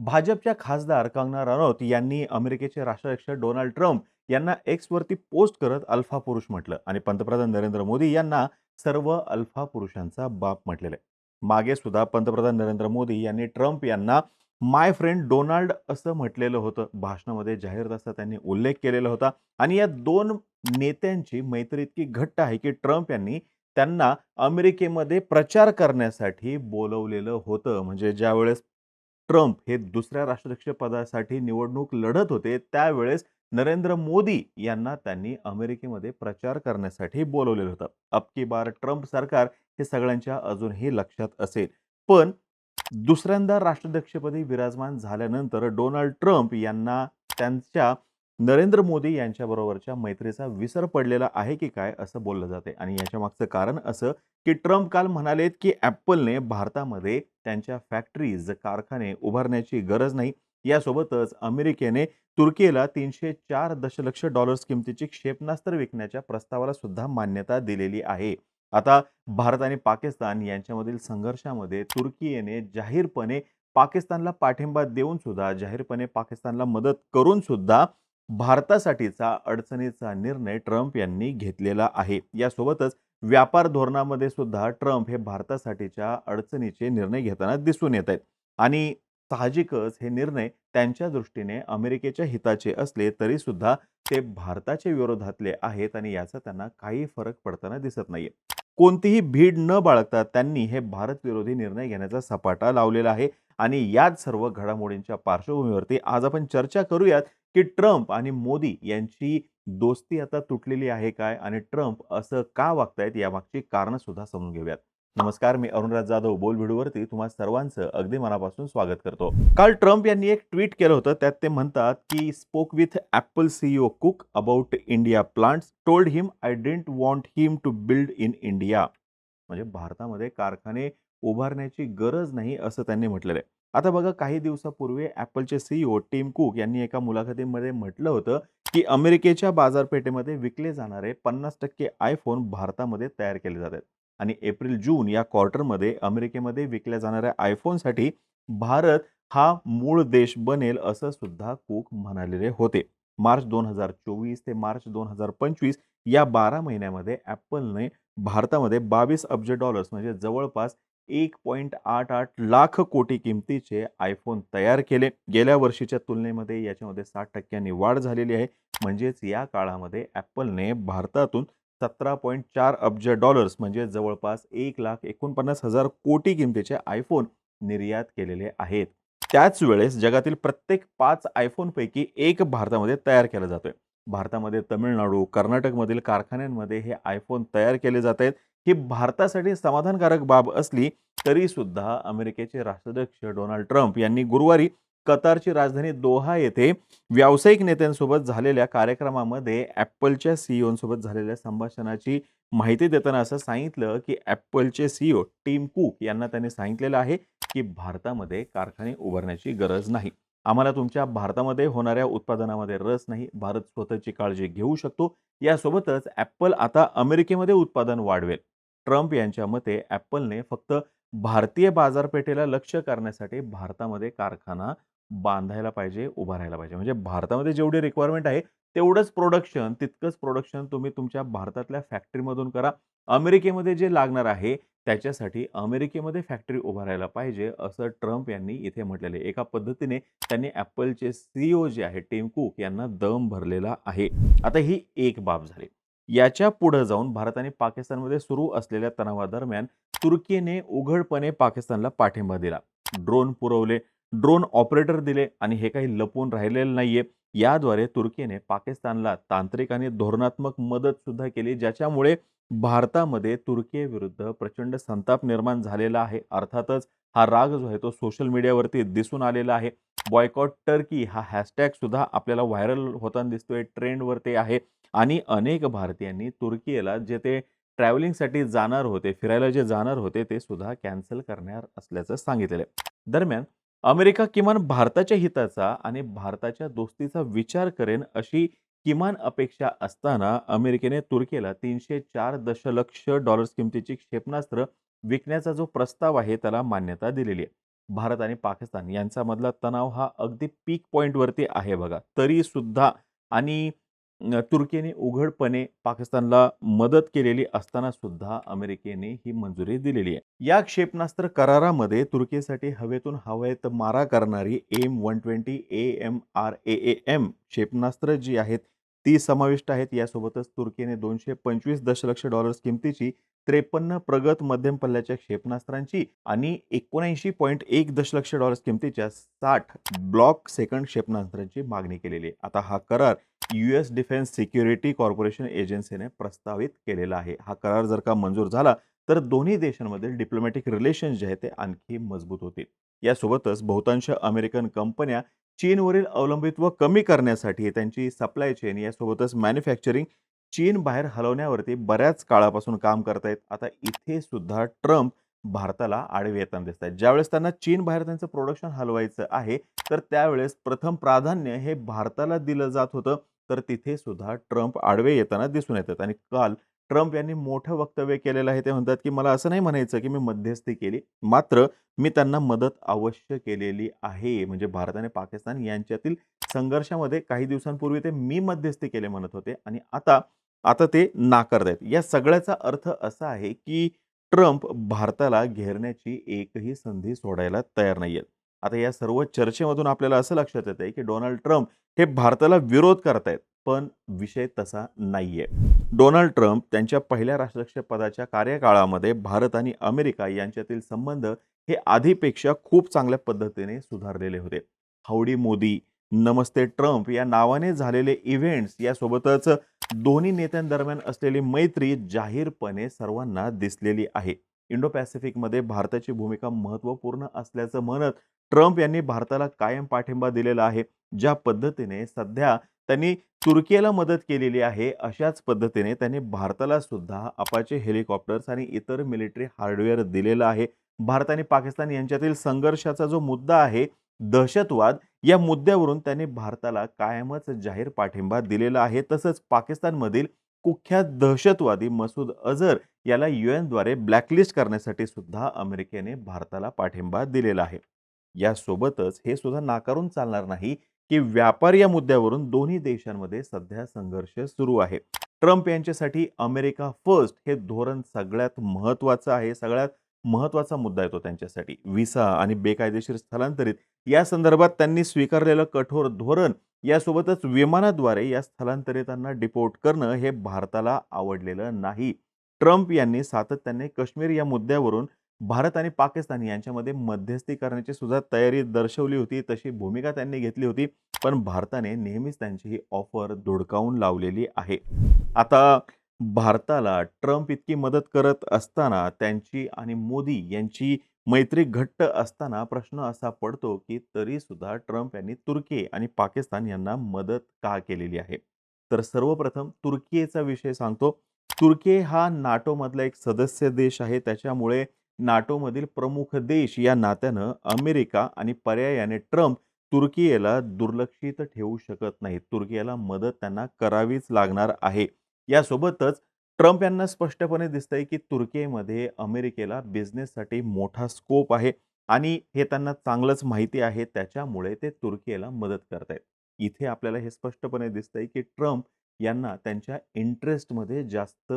भाजपच्या खासदार कंगना रनौत यांनी अमेरिकेचे राष्ट्राध्यक्ष डोनाल्ड ट्रम्प यांना एक्सवरती पोस्ट करत अल्फा पुरुष म्हटलं आणि पंतप्रधान नरेंद्र मोदी यांना सर्व अल्फा पुरुषांचा बाप म्हटलेलं आहे. मागे सुद्धा पंतप्रधान नरेंद्र मोदी यांनी ट्रम्प यांना माय फ्रेंड डोनाल्ड असं म्हटलेलं होतं. भाषणामध्ये जाहीर असा त्यांनी उल्लेख केलेला होता. आणि या दोन नेत्यांची मैत्री इतकी घट्ट आहे की ट्रम्प यांनी त्यांना अमेरिकेमध्ये प्रचार करण्यासाठी बोलवलेलं होतं. म्हणजे ज्यावेळेस ट्रम्प हे दुसऱ्या राष्ट्राध्यक्ष पदासाठी निवडणूक लढत होते त्यावेळेस नरेंद्र मोदी यांना त्यांनी अमेरिकेमध्ये प्रचार करण्यासाठी बोलवलेलं होतं. अबकी बार ट्रम्प सरकार हे सगळ्यांच्या अजूनही लक्षात असेल. पण दुसऱ्यांदा राष्ट्राध्यक्षपदी विराजमान झाल्यानंतर डोनाल्ड ट्रम्प यांना त्यांच्या नरेंद्र मोदी यांच्याबरोबरच्या मैत्रीचा विसर पडलेला आहे की काय असं बोललं जाते. आणि याच्या मागचं कारण असं की ट्रम्प काल म्हणालेत की ॲपलने भारतामध्ये त्यांच्या फॅक्टरीज कारखाने उभारण्याची गरज नाही. यासोबतच अमेरिकेने तुर्कीला तीनशे चार दशलक्ष डॉलर्स किमतीची क्षेपणास्त्र विकण्याच्या प्रस्तावाला सुद्धा मान्यता दिलेली आहे. आता भारत आणि पाकिस्तान यांच्यामधील संघर्षामध्ये तुर्कीने जाहीरपणे पाकिस्तानला पाठिंबा देऊन सुद्धा जाहीरपणे पाकिस्तानला मदत करून सुद्धा भारतासाठीचा अडचणीचा निर्णय ट्रम्प यांनी घेतलेला आहे. यासोबतच व्यापार धोरणामध्ये सुद्धा ट्रम्प हे भारतासाठीच्या अडचणीचे निर्णय घेताना दिसून येत आहेत. आणि साहजिकच हे निर्णय त्यांच्या दृष्टीने अमेरिकेच्या हिताचे असले तरी सुद्धा ते भारताच्या विरोधातले आहेत आणि याचा त्यांना काही फरक पडताना दिसत नाहीये. कोणतीही भीड न बाळगता त्यांनी हे भारत विरोधी निर्णय घेण्याचा सपाटा लावलेला आहे. आणि याच सर्व घडामोडींच्या पार्श्वभूमीवरती आज आपण चर्चा करूयात की ट्रम्प आणि मोदी यांची दोस्ती आता तुटलेली आहे काय? आणि ट्रम्प असं का वागतायत? यामागची कारणं सुद्धा समजून घेऊयात. नमस्कार मी अरुणराज जाधव. बोल व्हिडिओवरती तुम्हा सर्वांचं अगदी मनापासून स्वागत करतो. काल ट्रम्प यांनी एक ट्विट केलं होतं. त्यात ते म्हणतात की spoke with Apple CEO Cook about India plants told him I didn't want him to build in India म्हणजे भारतामध्ये कारखाने उभारण्याची गरज नाही असं त्यांनी म्हटलेलं आहे. आता बघा काही दिवसापूर्वी ॲपलचे सीईओ टीम कुक यांनी एका मुलाखतीमध्ये म्हटलं होतं की अमेरिकेच्या बाजारपेठेमध्ये विकले जाणारे पन्नास टक्के आयफोन भारतामध्ये तयार केले जातात. आणि एप्रिल जून या क्वार्टरमध्ये अमेरिकेमध्ये विकल्या जाणाऱ्या आयफोनसाठी भारत हा मूळ देश बनेल असं सुद्धा कुक म्हणालेले होते. मार्च दोन हजार चोवीस ते मार्च दोन हजार पंचवीस या बारा महिन्यामध्ये ॲपलने भारतामध्ये बावीस अब्ज डॉलर्स म्हणजे जवळपास एक पॉईंट आठ आठ लाख कोटी किमतीचे आयफोन तयार केले. गेल्या वर्षीच्या तुलनेमध्ये याच्यामध्ये साठ टक्क्यांनी वाढ झालेली आहे. म्हणजेच या काळामध्ये ॲपलने भारतातून सतरा पॉईंट चार अब्ज डॉलर्स म्हणजे जवळपास एक लाख एकोणपन्नास हजार कोटी किमतीचे आयफोन निर्यात केलेले आहेत. त्याच वेळेस जगातील प्रत्येक पाच आयफोनपैकी एक भारतामध्ये तयार केला जातोय. भारतामध्ये तमिळनाडू कर्नाटकमधील कारखान्यांमध्ये हे आयफोन तयार केले जात आहेत. ही भारतासाठी समाधानकारक बाब असली तरी सुद्धा अमेरिकेचे राष्ट्राध्यक्ष डोनाल्ड ट्रम्प यांनी गुरुवारी कतारची राजधानी दोहा येथे व्यावसायिक नेत्यांसोबत झालेल्या कार्यक्रमामध्ये ॲपलच्या सीईओंसोबत झालेल्या संभाषणाची माहिती देताना असं सांगितलं की ॲपलचे सीईओ टीम कुक यांना त्यांनी सांगितलेलं आहे की भारतामध्ये कारखाने उभारण्याची गरज नाही. आम्हाला तुमच्या भारतामध्ये होणाऱ्या उत्पादनामध्ये रस नाही. भारत स्वतःची काळजी घेऊ शकतो. यासोबतच ॲपल आता अमेरिकेमध्ये उत्पादन वाढवेल. ट्रम्प यांच्या मते ॲपलने फक्त भारतीय बाजारपेठेला लक्ष करण्यासाठी भारतामध्ये कारखाना बांधायला पाहिजे उभारायला पाहिजे. म्हणजे भारतामध्ये जेवढी रिक्वायरमेंट आहे तेवढंच प्रोडक्शन तितकंच प्रोडक्शन तुम्ही तुमच्या भारतातल्या फॅक्टरीमधून करा. अमेरिकेमध्ये जे लागणार आहे त्याच्यासाठी अमेरिकेमध्ये फॅक्टरी उभारायला पाहिजे असं ट्रम्प यांनी इथे म्हटलेले एका पद्धतीने त्यांनी ॲपलचे सीईओ जे आहे टीम कुक यांना दम भरलेला आहे. आता ही एक बाब झाली. याच्यापुढे जाऊन भारत आणि पाकिस्तानमध्ये सुरू असलेल्या तणावादरम्यान तुर्कीने उघडपणे पाकिस्तानला पाठिंबा दिला. ड्रोन पुरवले ड्रोन ऑपरेटर दिले आणि हे काही लपून राहिलेलं नाहीये. याद्वारे तुर्कीने पाकिस्तानला तांत्रिक आणि धोरणात्मक मदत सुद्धा केली ज्याच्यामुळे भारतामध्ये तुर्कीविरुद्ध प्रचंड संताप निर्माण झालेला आहे. अर्थातच हा राग जो आहे तो सोशल मीडियावरती दिसून आलेला आहे. बॉयकॉट टर्की हा हॅशटॅग सुद्धा आपल्याला व्हायरल होताना दिसतोय ट्रेंडवरती आहे. आणि अनेक भारतीयांनी तुर्कीला जे ते ट्रॅव्हलिंगसाठी जाणार होते फिरायला जे जाणार होते ते सुद्धा कॅन्सल करणार असल्याचं सांगितलेलं आहे दरम्यान अमेरिका किमान भारताच्या हिताचा आणि भारताच्या दोस्तीचा विचार करेन अशी किमान अपेक्षा असताना अमेरिकेने तुर्कीला तीनशे चार दशलक्ष डॉलर्स किमतीची क्षेपणास्त्र विकण्याचा जो प्रस्ताव आहे त्याला मान्यता दिलेली आहे भारत आणि पाकिस्तान यांच्यामधला तणाव हा अगदी पीक पॉईंटवरती आहे बघा. तरी सुद्धा आणि तुर्कीने उघडपणे पाकिस्तानला मदत केलेली असताना सुद्धा अमेरिकेने ही मंजुरी दिलेली आहे. या क्षेपणास्त्र करारामध्ये तुर्कीसाठी हवेतून हवेत मारा करणारी M one twenty A M R A M क्षेपणास्त्र जी आहेत ती समाविष्ट आहेत. यासोबतच तुर्कीने 225 दशलक्ष डॉलर्स किमतीची 53 प्रगत मध्यम पल्ल्याच्या क्षेपणास्त्रांची आणि 79.1 दशलक्ष डॉलर्स किमतीच्या साठ ब्लॉक सेकंड क्षेपणास्त्रांची मागणी केलेली आहे. आता हा करार U S defence security corporation एजन्सीने प्रस्तावित केलेला आहे. हा करार जर का मंजूर झाला तर दोन्ही देशांमधील डिप्लोमॅटिक रिलेशन्स जे आहेत ते आणखी मजबूत होतील. यासोबतच बहुतांश अमेरिकन कंपन्या चीनवरील अवलंबित्व कमी करण्यासाठी त्यांची सप्लाय चेन यासोबतच मॅन्युफॅक्चरिंग चीनबाहेर हलवण्यावरती बऱ्याच काळापासून काम करतायत. आता इथे सुद्धा ट्रम्प भारताला आडवे येताना आहेत ज्यावेळेस त्यांना चीन बाहेर त्यांचं प्रोडक्शन हलवायचं आहे, तर त्यावेळेस प्रथम प्राधान्य हे भारताला दिलं जात होतं. तर तिथे सुद्धा ट्रम्प आडवे येताना दिसून येतात आणि काल ट्रम्प यांनी मोठं वक्तव्य केलेलं आहे. ते म्हणतात, की मला असं नाही म्हणायचं, की मी मध्यस्थी केली. मात्र मी त्यांना मदत अवश्य केलेली आहे. म्हणजे भारत आणि पाकिस्तान यांच्यातील संघर्षामध्ये काही दिवसांपूर्वी ते मी मध्यस्थी केले म्हणत होते आणि आता आता ते नाकारतायत. या सगळ्याचा अर्थ असा आहे, की ट्रम्प भारताला घेरण्याची एकही संधी सोडायला तयार नाही आहेत आता या सर्व चर्चेमधून आपल्याला असं लक्षात येतंय, की डोनाल्ड ट्रम्प हे भारताला विरोध करतायत. पण विषय तसा नाहीये. डोनाल्ड ट्रम्प त्यांच्या पहिल्या राष्ट्राध्यक्ष पदाच्या कार्यकाळामध्ये भारत आणि अमेरिका यांच्यातील संबंध हे आधीपेक्षा खूप चांगल्या पद्धतीने सुधारलेले होते. हाऊडी मोदी, नमस्ते ट्रम्प या नावाने झालेले इव्हेंट्स यासोबतच दोन्ही नेत्यांदरम्यान असलेली मैत्री जाहीरपणे सर्वांना दिसलेली आहे. इंडो पॅसिफिकमध्ये भारताची भूमिका महत्त्वपूर्ण असल्याचं म्हणत ट्रम्प यांनी भारताला कायम पाठिंबा दिलेला आहे. ज्या पद्धतीने सध्या त्यांनी तुर्कीला मदत केलेली आहे, अशाच पद्धतीने त्यांनी भारताला सुद्धा अपाचे हेलिकॉप्टर्स आणि इतर मिलिटरी हार्डवेअर दिलेलं आहे. भारत आणि पाकिस्तान यांच्यातील संघर्षाचा जो मुद्दा आहे, दहशतवाद या मुद्द्यावरून त्यांनी भारताला कायमच जाहीर पाठिंबा दिलेला आहे. तसंच पाकिस्तानमधील कुख्यात दहशतवादी मसूद अझर याला यू एनद्वारे ब्लॅकलिस्ट करण्यासाठी सुद्धा अमेरिकेने भारताला पाठिंबा दिलेला आहे. यासोबतच हे सुद्धा नाकारून चालणार नाही, की व्यापार या मुद्द्यावरून दोन्ही देशांमध्ये सध्या संघर्ष सुरू आहे. ट्रम्प यांच्यासाठी अमेरिका फर्स्ट हे धोरण सगळ्यात महत्त्वाचं आहे. सगळ्यात महत्त्वाचा मुद्दा येतो त्यांच्यासाठी. व्हिसा आणि बेकायदेशीर स्थलांतरित या संदर्भात त्यांनी स्वीकारलेलं कठोर धोरण यासोबतच विमानाद्वारे या स्थलांतरितांना डिपोर्ट करणं हे भारताला आवडलेलं नाही. ट्रम्प यांनी सातत्याने काश्मीर या मुद्द्यावरून भारत आणि पाकिस्तान यांच्यामध्ये मध्यस्थी करण्याची सुद्धा तयारी दर्शवली होती. तशी भूमिका त्यांनी घेतली होती. पण भारताने नेहमीच त्यांची ही ऑफर धुडकावून लावलेली आहे. आता भारताला ट्रम्प इतकी मदत करत असताना त्यांची आणि मोदी यांची मैत्री घट्ट असताना प्रश्न असा पडतो, की तरीसुद्धा ट्रम्प यांनी तुर्की आणि पाकिस्तान यांना मदत का केलेली आहे? तर सर्वप्रथम तुर्कीचा विषय सांगतो. तुर्की हा नाटोमधला एक सदस्य देश आहे. त्याच्यामुळे नाटोमधील प्रमुख देश या नात्यानं अमेरिका आणि पर्यायाने ट्रम्प तुर्कीला दुर्लक्षित ठेवू शकत नाहीत. तुर्कीला मदत त्यांना करावीच लागणार आहे. यासोबतच ट्रम्प यांना स्पष्टपणे दिसतंय, की तुर्कीमध्ये अमेरिकेला बिझनेससाठी मोठा स्कोप आहे आणि हे त्यांना चांगलंच माहिती आहे. त्याच्यामुळे ते तुर्कीला मदत करत आहेत इथे आपल्याला हे स्पष्टपणे दिसतंय, की ट्रम्प यांना त्यांच्या इंटरेस्टमध्ये जास्त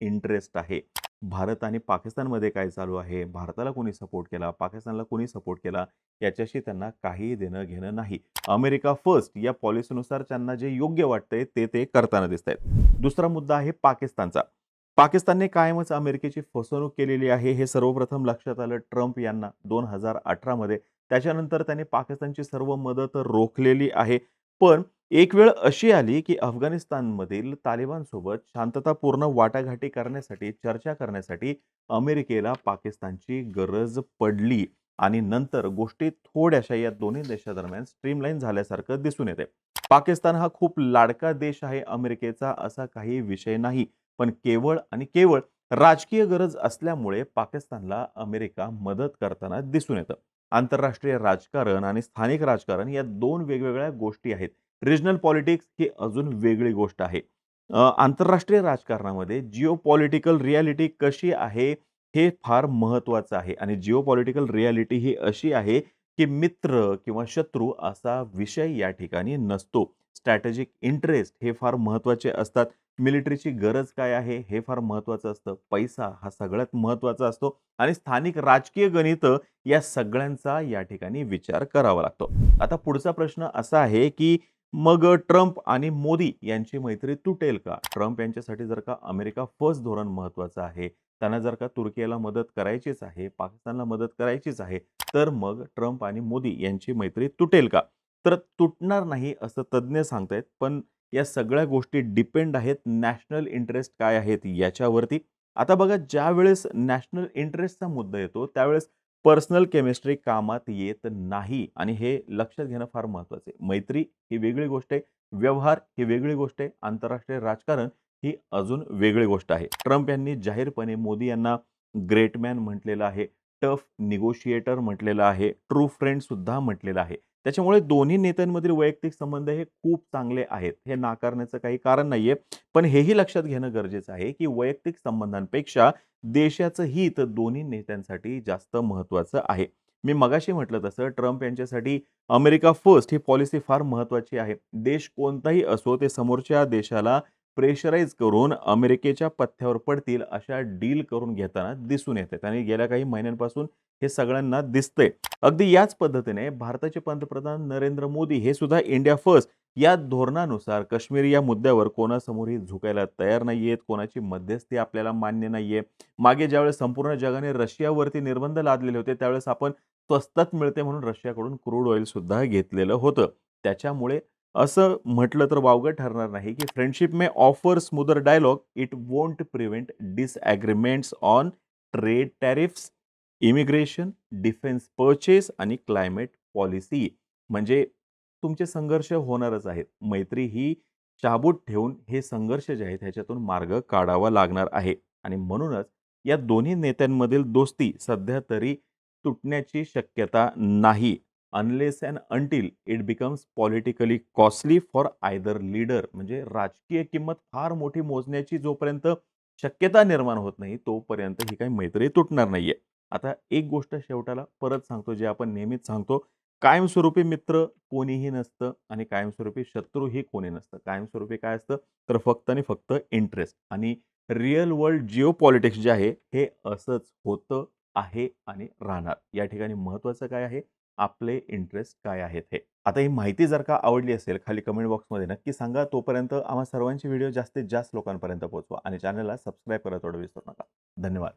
इंटरेस्ट आहे. भारत आणि पाकिस्तानमध्ये काय चालू आहे? भारताला कोणी सपोर्ट केला? पाकिस्तानला कोणी सपोर्ट केला? याच्याशी त्यांना काहीही देणं-घेणं नाही. अमेरिका फर्स्ट या पॉलिसीनुसार त्यांना जे योग्य वाटतंय ते ते करताना दिसत आहेत दुसरा मुद्दा आहे पाकिस्तानचा. पाकिस्तानने कायमच अमेरिकेची फसवणूक केलेली आहे. हे सर्वप्रथम लक्षात आलं ट्रम्प यांना दोन हजार अठरामध्ये त्याच्यानंतर त्यांनी पाकिस्तानची सर्व मदत रोखलेली आहे. पण एक वेळ अशी आली, की अफगाणिस्तानमधील तालिबानसोबत शांततापूर्ण वाटाघाटी करण्यासाठी, चर्चा करण्यासाठी अमेरिकेला पाकिस्तानची गरज पडली आणि नंतर गोष्टी थोड्याशा या दोन्ही देशादरम्यान स्ट्रीमलाईन झाल्यासारखं दिसून येते पाकिस्तान हा खूप लाडका देश आहे अमेरिकेचा असा काही विषय नाही. पण केवळ आणि केवळ राजकीय गरज असल्यामुळे पाकिस्तानला अमेरिका मदत करताना दिसून येतं. आंतरराष्ट्रीय राजकारण आणि स्थानिक राजकारण या दोन वेगवेगळ्या गोष्टी आहेत. रिजनल पॉलिटिक्स ही अजून वेगळी गोष्ट आहे. आंतरराष्ट्रीय राजकारणामध्ये जिओपॉलिटिकल रिॲलिटी कशी आहे हे फार महत्त्वाचं आहे आणि जिओपॉलिटिकल रिॲलिटी ही अशी आहे, की मित्र किंवा शत्रू असा विषय या ठिकाणी नसतो. स्ट्रॅटेजिक इंटरेस्ट हे फार महत्त्वाचे असतात. मिलिटरीची गरज काय आहे, हे फार महत्त्वाचं असतं. पैसा हा सगळ्यात महत्त्वाचा असतो आणि स्थानिक राजकीय गणित या सगळ्यांचा या ठिकाणी विचार करावा लागतो. आता पुढचा प्रश्न असा आहे, की मग ट्रम्प आणि मोदी यांची मैत्री तुटेल का? ट्रम्प यांच्यासाठी जर का अमेरिका फर्स्ट धोरण महत्त्वाचं आहे, त्यांना जर का तुर्कीला मदत करायचीच आहे, पाकिस्तानला मदत करायचीच आहे, तर मग ट्रम्प आणि मोदी यांची मैत्री तुटेल का? तर तुटणार नाही असं तज्ज्ञ सांगतायत. पण या सगळ्या गोष्टी डिपेंड आहेत नॅशनल इंटरेस्ट काय आहेत याच्यावरती. आता बघा ज्यावेळेस नॅशनल इंटरेस्टचा मुद्दा येतो, त्यावेळेस पर्सनल केमिस्ट्री कामात येत नाही आणि हे लक्षात घेणं फार महत्त्वाचं आहे. मैत्री ही वेगळी गोष्ट आहे. व्यवहार ही वेगळी गोष्ट आहे. आंतरराष्ट्रीय राजकारण ही अजून वेगळी गोष्ट आहे. ट्रम्प यांनी जाहीरपणे मोदी यांना ग्रेटमॅन म्हटलेलं आहे. टफ निगोशिएटर म्हटलेलं आहे. ट्रू फ्रेंड सुद्धा म्हटलेलं आहे. त्याच्यामुळे दोन्ही नेत्यांमधील वैयक्तिक संबंध हे खूप चांगले आहेत. हे नाकारण्याचं काही कारण नाही आहे पण हेही लक्षात घेणं गरजेचं आहे, की वैयक्तिक संबंधांपेक्षा देशाचं हित दोन्ही नेत्यांसाठी जास्त महत्त्वाचं आहे. मी मगाशी म्हटलं तसं ट्रम्प यांच्यासाठी अमेरिका फर्स्ट ही पॉलिसी फार महत्त्वाची आहे. देश कोणताही असो, ते समोरच्या देशाला प्रेशराईज करून अमेरिकेच्या पथ्यावर पडतील अशा डील करून घेताना दिसून येत आहेत आणि गेल्या काही महिन्यांपासून हे सगळ्यांना दिसतंय. अगदी याच पद्धतीने भारताचे पंतप्रधान नरेंद्र मोदी हे सुद्धा इंडिया फर्स्ट या धोरणानुसार काश्मीर या मुद्द्यावर कोणासमोरही झुकायला तयार नाहीयेत. कोणाची मध्यस्थी आपल्याला मान्य नाहीये. मागे ज्यावेळेस संपूर्ण जगाने रशियावरती निर्बंध लादलेले होते, त्यावेळेस आपण स्वस्तात मिळते म्हणून रशियाकडून क्रूड ऑइल सुद्धा घेतलेलं होतं. त्याच्यामुळे असं म्हटलं तर वावगं ठरणार नाही, की friendship may offer smoother dialogue, it won't prevent disagreements on trade tariffs, immigration, defence purchase आणि क्लायमेट पॉलिसी. म्हणजे तुमचे संघर्ष होणारच आहेत. मैत्री ही शाबूत ठेवून हे संघर्ष जे आहेत ह्याच्यातून मार्ग काढावा लागणार आहे आणि म्हणूनच या दोन्ही नेत्यांमधील दोस्ती सध्या तरी तुटण्याची शक्यता नाही. Unless and until it becomes politically costly for either leader. म्हणजे राजकीय किंमत फार मोठी मोजण्याची जोपर्यंत शक्यता निर्माण होत नाही, तोपर्यंत ही काही मैत्री तुटणार नाहीये. आता एक गोष्ट शेवटाला परत सांगतो, जे आपण नेहमीच सांगतो, कायमस्वरूपी मित्र कोणीही नसतं आणि कायमस्वरूपी शत्रूही कोणी नसतं. कायमस्वरूपी काय असतं, तर फक्त आणि फक्त इंटरेस्ट आणि रिअल वर्ल्ड जिओपॉलिटिक्स जे आहे, हे असंच होतं, आहे आणि राहणार. या ठिकाणी महत्त्वाचं काय आहे, आपले इंटरेस्ट काय आहेत हे. आता ही माहिती जर का आवडली असेल, खाली कमेंट बॉक्समध्ये नक्की सांगा. तोपर्यंत आम्हा सर्वांचे व्हिडिओ जास्तीत जास्त लोकांपर्यंत पोहोचवा आणि चॅनलला सबस्क्राईब करत थोडं विसरू नका. धन्यवाद.